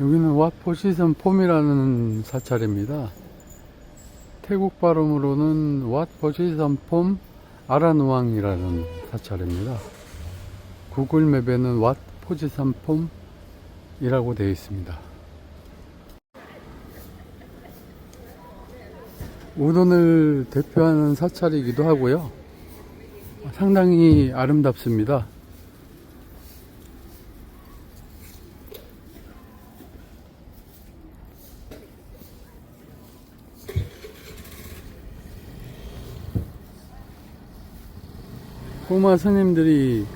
여기는 왓포시선 폼이라는 사찰입니다. 태국 발음으로는 왓포시선 폼 아라누왕이라는 사찰입니다. 구글 맵에는 왓포지선 폼이라고 되어 있습니다. 우돈을 대표하는 사찰이기도 하고요. 상당히 아름답습니다. 꼬마 스님들이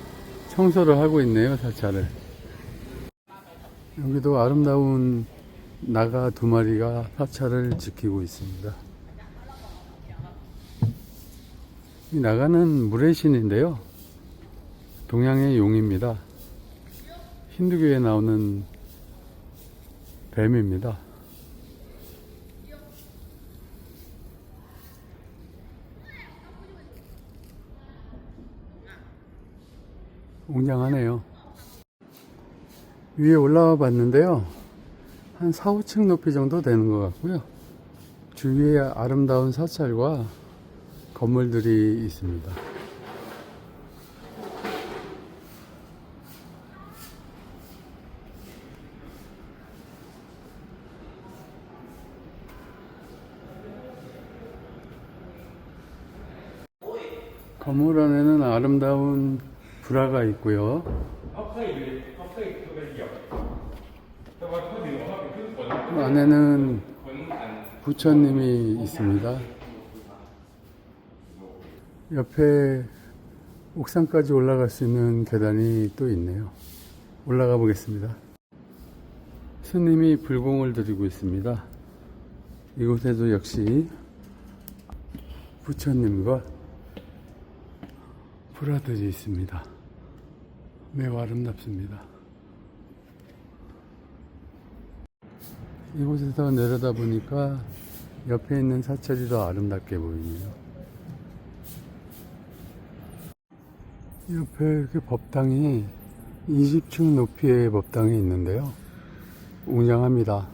청소를 하고 있네요, 사찰을. 여기도 아름다운 나가 두 마리가 사찰을 지키고 있습니다. 이 나가는 물의 신인데요. 동양의 용입니다. 힌두교에 나오는 뱀입니다. 웅장하네요. 위에 올라와 봤는데요. 한 4, 5층 높이 정도 되는 것 같고요. 주위에 아름다운 사찰과 건물들이 있습니다. 건물 안에는 아름다운 브라가 있고요. 안에는 부처님이 있습니다. 옆에 옥상까지 올라갈 수 있는 계단이 또 있네요. 올라가 보겠습니다. 스님이 불공을 드리고 있습니다. 이곳에도 역시 부처님과 불화들이 있습니다. 매우 아름답습니다. 이곳에서 내려다 보니까 옆에 있는 사찰이 더 아름답게 보이네요. 옆에 이렇게 법당이 20층 높이의 법당이 있는데요. 웅장합니다.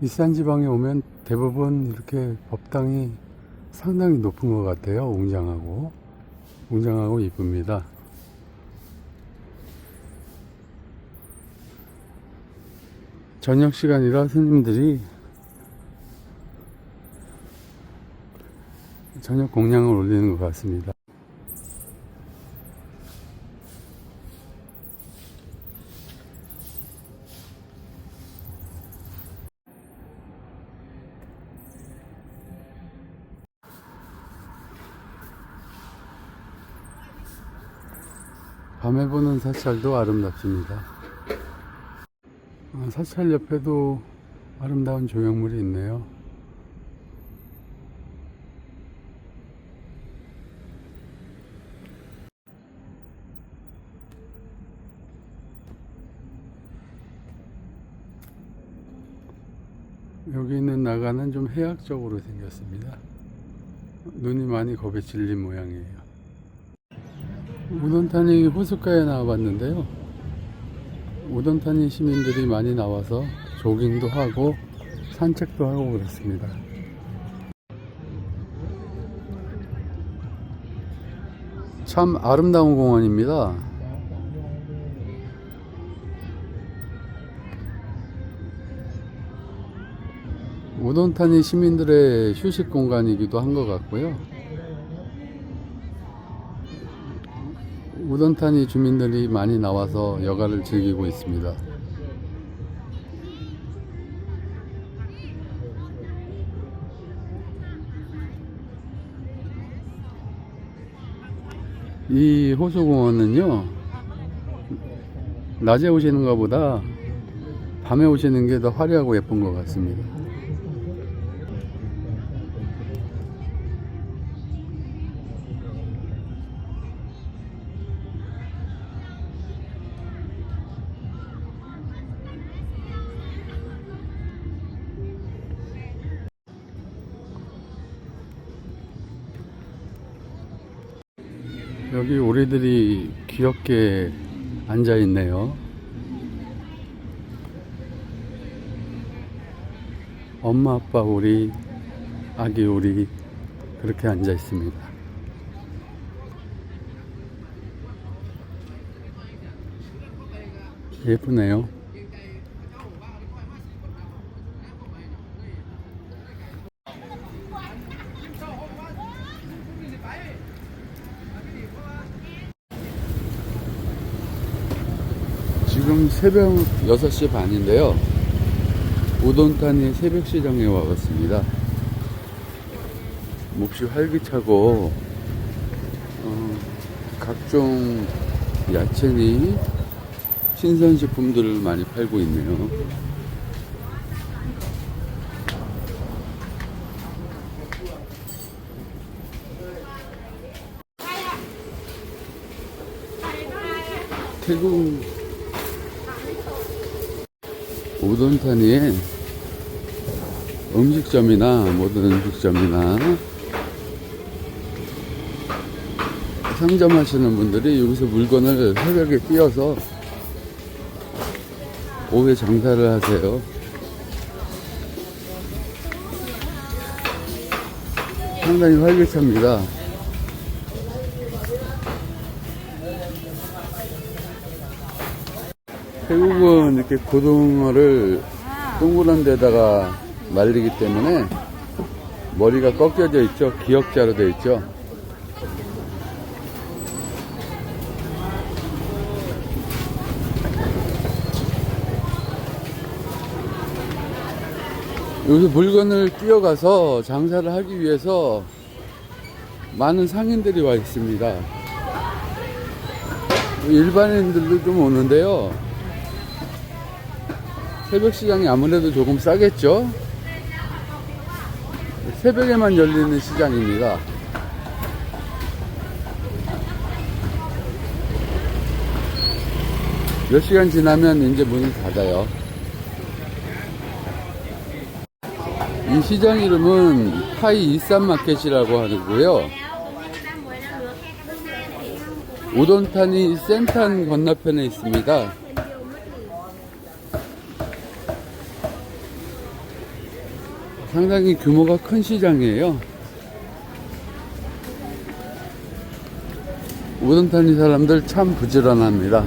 비싼 지방에 오면 대부분 이렇게 법당이 상당히 높은 것 같아요. 웅장하고. 웅장하고 이쁩니다. 저녁 시간이라 스님들이 저녁 공양을 올리는 것 같습니다. 밤에 보는 사찰도 아름답습니다. 아, 사찰 옆에도 아름다운 조형물이 있네요. 여기 있는 나가는 좀 해학적으로 생겼습니다. 눈이 많이 겁에 질린 모양이에요. 우돈타니 호숫가에 나와봤는데요. 우돈타니 시민들이 많이 나와서 조깅도 하고 산책도 하고 그렇습니다. 참 아름다운 공원입니다. 우돈타니 시민들의 휴식 공간이기도 한 것 같고요. 우돈타니 주민들이 많이 나와서 여가를 즐기고 있습니다. 이 호수공원은요, 낮에 오시는 것보다 밤에 오시는 게 더 화려하고 예쁜 것 같습니다. 여기 오리들이 귀엽게 앉아 있네요. 엄마, 아빠 오리, 아기 오리 그렇게 앉아 있습니다. 예쁘네요. 지금 새벽 6시 반인데요. 우돈탄이 새벽 시장에 와봤습니다. 몹시 활기차고, 어, 각종 야채니 신선식품들을 많이 팔고 있네요. 태국 우돈타니에 음식점이나 모든 음식점이나 상점하시는 분들이 여기서 물건을 새벽에 띄어서 오후에 장사를 하세요. 상당히 활기차입니다. 태국은 이렇게 고등어를 동그란 데다가 말리기 때문에 머리가 꺾여져 있죠. 기역자로 되어 있죠. 여기서 물건을 뛰어가서 장사를 하기 위해서 많은 상인들이 와 있습니다. 일반인들도 좀 오는데요. 새벽 시장이 아무래도 조금 싸겠죠? 새벽에만 열리는 시장입니다. 몇 시간 지나면 이제 문을 닫아요. 이 시장 이름은 타이 이산 마켓이라고 하고요. 우돈탄이 센탄 건너편에 있습니다. 상당히 규모가 큰 시장이에요. 우돈탄이 사람들 참 부지런합니다.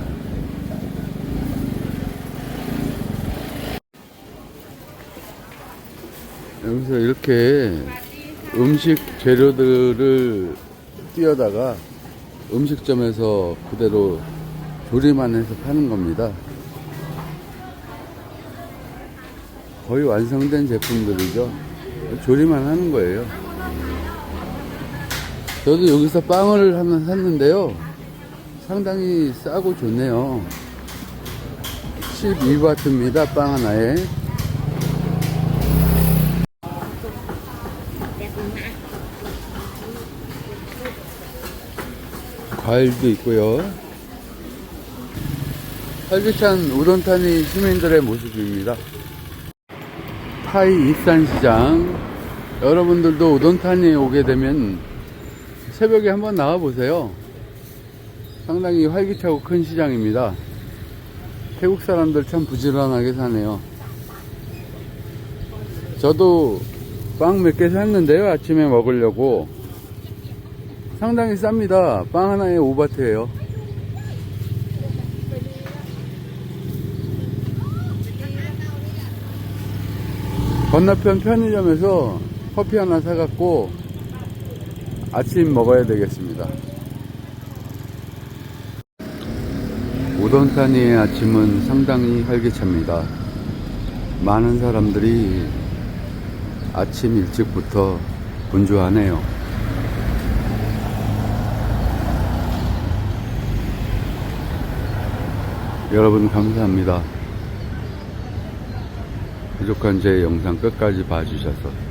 여기서 이렇게 음식 재료들을 띄어다가 음식점에서 그대로 조리만 해서 파는 겁니다. 거의 완성된 제품들이죠. 조리만 하는 거예요. 저도 여기서 빵을 하나 샀는데요. 상당히 싸고 좋네요. 12바트입니다. 빵 하나에. 과일도 있고요. 활기찬 우돈타니 시민들의 모습입니다. 타이 익산시장. 여러분들도 우돈타니에 오게 되면 새벽에 한번 나와 보세요. 상당히 활기차고 큰 시장입니다. 태국 사람들 참 부지런하게 사네요. 저도 빵 몇 개 샀는데요. 아침에 먹으려고. 상당히 쌉니다. 빵 하나에 5바트예요. 건너편 편의점에서 커피 하나 사갖고 아침 먹어야 되겠습니다. 우돈타니의 아침은 상당히 활기찹니다. 많은 사람들이 아침 일찍부터 분주하네요. 여러분 감사합니다. 부족한 제 영상 끝까지 봐주셔서.